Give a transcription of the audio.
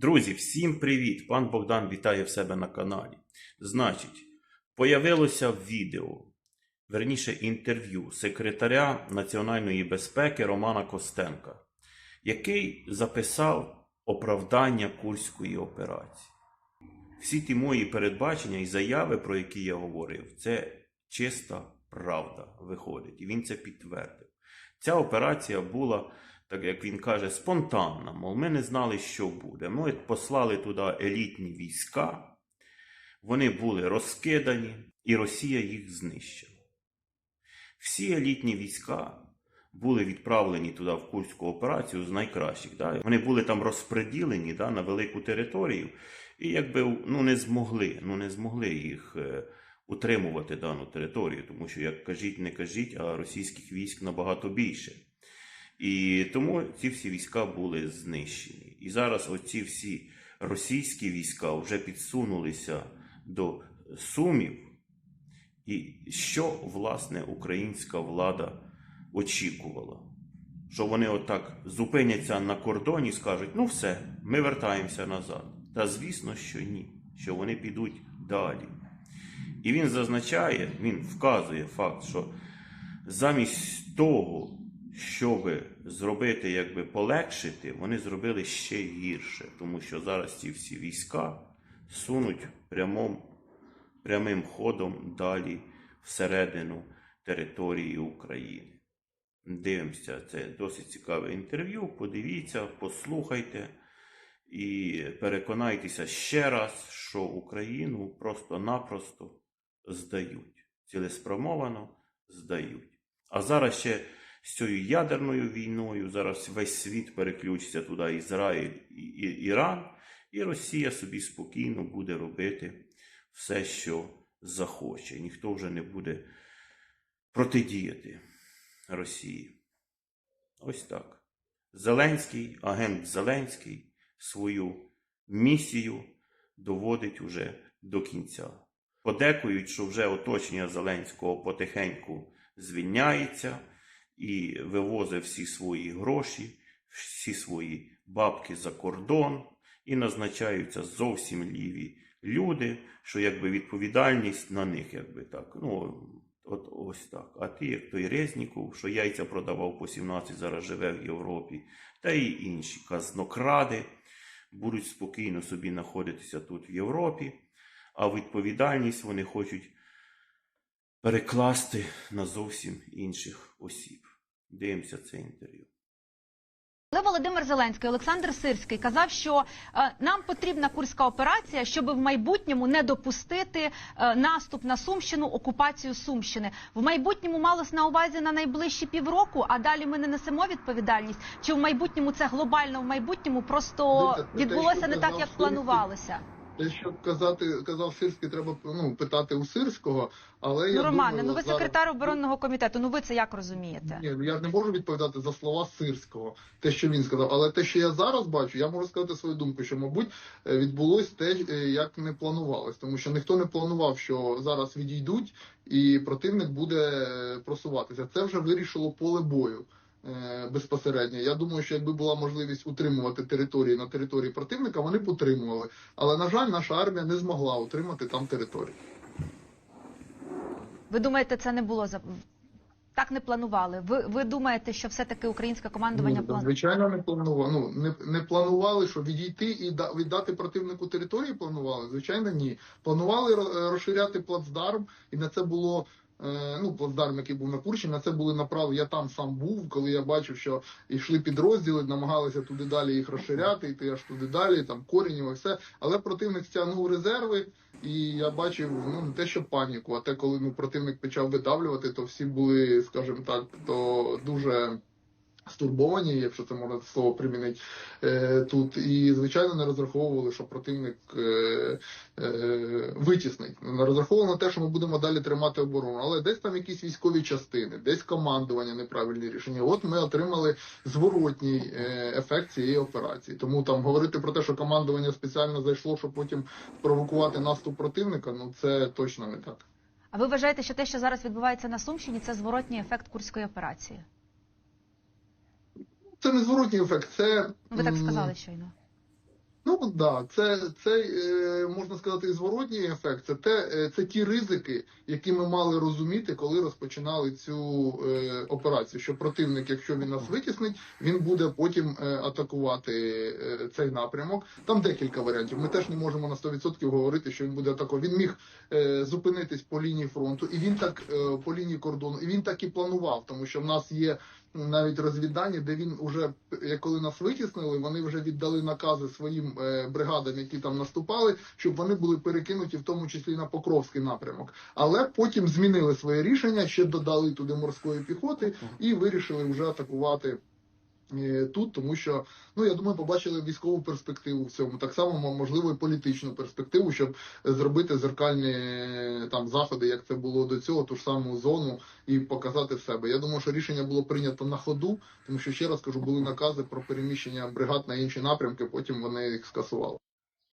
Друзі, всім привіт! Пан Богдан вітає в себе на каналі. Значить, появилося відео, верніше інтерв'ю секретаря національної безпеки Романа Костенка, який записав оправдання Курської операції. Всі ті мої передбачення і заяви, про які я говорив, це чиста правда виходить. І він це підтвердив. Ця операція була, так як він каже, спонтанна. Мов ми не знали, що буде. Ми послали туди елітні війська, вони були розкидані, і Росія їх знищила. Всі елітні війська були відправлені туди в Курську операцію з найкращих. Да? Вони були там розпреділені да, на велику територію, і якби ну, не змогли, ну, не змогли їх е, утримувати дану територію, тому що, як кажіть, не кажіть, а російських військ набагато більше. І тому ці всі війська були знищені. І зараз оці всі російські війська вже підсунулися до Сумів. І що, власне, українська влада очікувала? Що вони отак зупиняться на кордоні і скажуть: ну все, ми вертаємося назад. Та звісно, що ні, що вони підуть далі. І він зазначає, він вказує факт, що замість того, щоб зробити, якби полегшити, вони зробили ще гірше, тому що зараз ці всі війська сунуть прямом, прямим ходом далі всередину території України. Дивимося, це досить цікаве інтерв'ю. Подивіться, послухайте і переконайтеся ще раз, що Україну просто-напросто здають. Цілеспрямовано здають. А зараз ще з цією ядерною війною, зараз весь світ переключиться туди, Ізраїль і Іран, і Росія собі спокійно буде робити все, що захоче. Ніхто вже не буде протидіяти Росії. Ось так. Зеленський, агент Зеленський, свою місію доводить уже до кінця. Подекують, що вже оточення Зеленського потихеньку звільняється і вивозить всі свої гроші, всі свої бабки за кордон, і назначаються зовсім ліві люди, що якби відповідальність на них, якби так. Ну, от ось так. А ти, як той Резніков, що яйця продавав по 17, зараз живе в Європі, та й інші казнокради будуть спокійно собі знаходитися тут в Європі, а відповідальність вони хочуть перекласти на зовсім інших осіб. Дивимося це інтерв'ю. Але Володимир Зеленський, Олександр Сирський казав, що е, нам потрібна курська операція, щоб в майбутньому не допустити е, наступ на Сумщину, окупацію Сумщини. В майбутньому малось на увазі на найближчі півроку, а далі ми не несемо відповідальність. Чи в майбутньому це глобально в майбутньому просто те, відбулося не так, як планувалося? Те, що казати, казав Сирський, треба ну, питати у Сирського, але Ну, я Романе, думаю, ну ви зараз- секретар оборонного комітету. Ну ви це як розумієте? Ні, ну, я не можу відповідати за слова Сирського, те, що він сказав. Але те, що я зараз бачу, я можу сказати свою думку, що, мабуть, е, відбулось те, е, як не планувалось. Тому що ніхто не планував, що зараз відійдуть і противник буде просуватися. Це вже вирішило поле бою. Е, Безпосередньо, я думаю, що якби була можливість утримувати території на території противника, вони б утримували. Але на жаль, наша армія не змогла утримати там територію. Ви думаєте, це не було за так не планували? Ви, ви думаєте, що все-таки українське командування Ну, планує? звичайно, не планували. Ну не, не планували, що відійти і да, віддати противнику території. Планували. Звичайно, ні. Планували розширяти плацдарм, і на це було. Е, Ну, плацдарм, який був на Курщині, це були направлені. Я там сам був, коли я бачив, що йшли підрозділи, намагалися туди далі їх розширяти, йти аж туди далі, там корінів і все. Але противник стягнув резерви, і я бачив ну не те, що паніку, а те, коли ну противник почав видавлювати, то всі були, скажімо так, то дуже стурбовані, якщо це можна слово примінити е, тут, і звичайно не розраховували, що противник е, е, витіснить. Розраховували на те, що ми будемо далі тримати оборону, але десь там якісь військові частини, десь командування неправильні рішення. От ми отримали зворотній ефект цієї операції. Тому там говорити про те, що командування спеціально зайшло, щоб потім провокувати наступ противника, ну це точно не так. А ви вважаєте, що те, що зараз відбувається на Сумщині, це зворотній ефект курської операції? Це не зворотній ефект, це ви так сказали щойно. Ну, да, це, це е, можна сказати і зворотній ефект. Це те, е, це ті ризики, які ми мали розуміти, коли розпочинали цю е, операцію. Що противник, якщо він нас витіснить, він буде потім е, атакувати цей напрямок. Там декілька варіантів. Ми теж не можемо на 100% говорити, що він буде атакувати. Він міг е, зупинитись по лінії фронту, і він так е, по лінії кордону, і він так і планував, тому що в нас є навіть розвідання, де він уже як коли нас витіснили, вони вже віддали накази своїм е, бригадам, які там наступали, щоб вони були перекинуті, в тому числі на Покровський напрямок. Але потім змінили своє рішення, ще додали туди морської піхоти і вирішили вже атакувати. Е, Тут, тому що ну я думаю, побачили військову перспективу в цьому, так само можливо і політичну перспективу, щоб зробити зеркальні е, там заходи, як це було до цього, ту ж саму зону і показати себе. Я думаю, що рішення було прийнято на ходу, тому що ще раз кажу, були накази про переміщення бригад на інші напрямки. Потім вони їх скасували.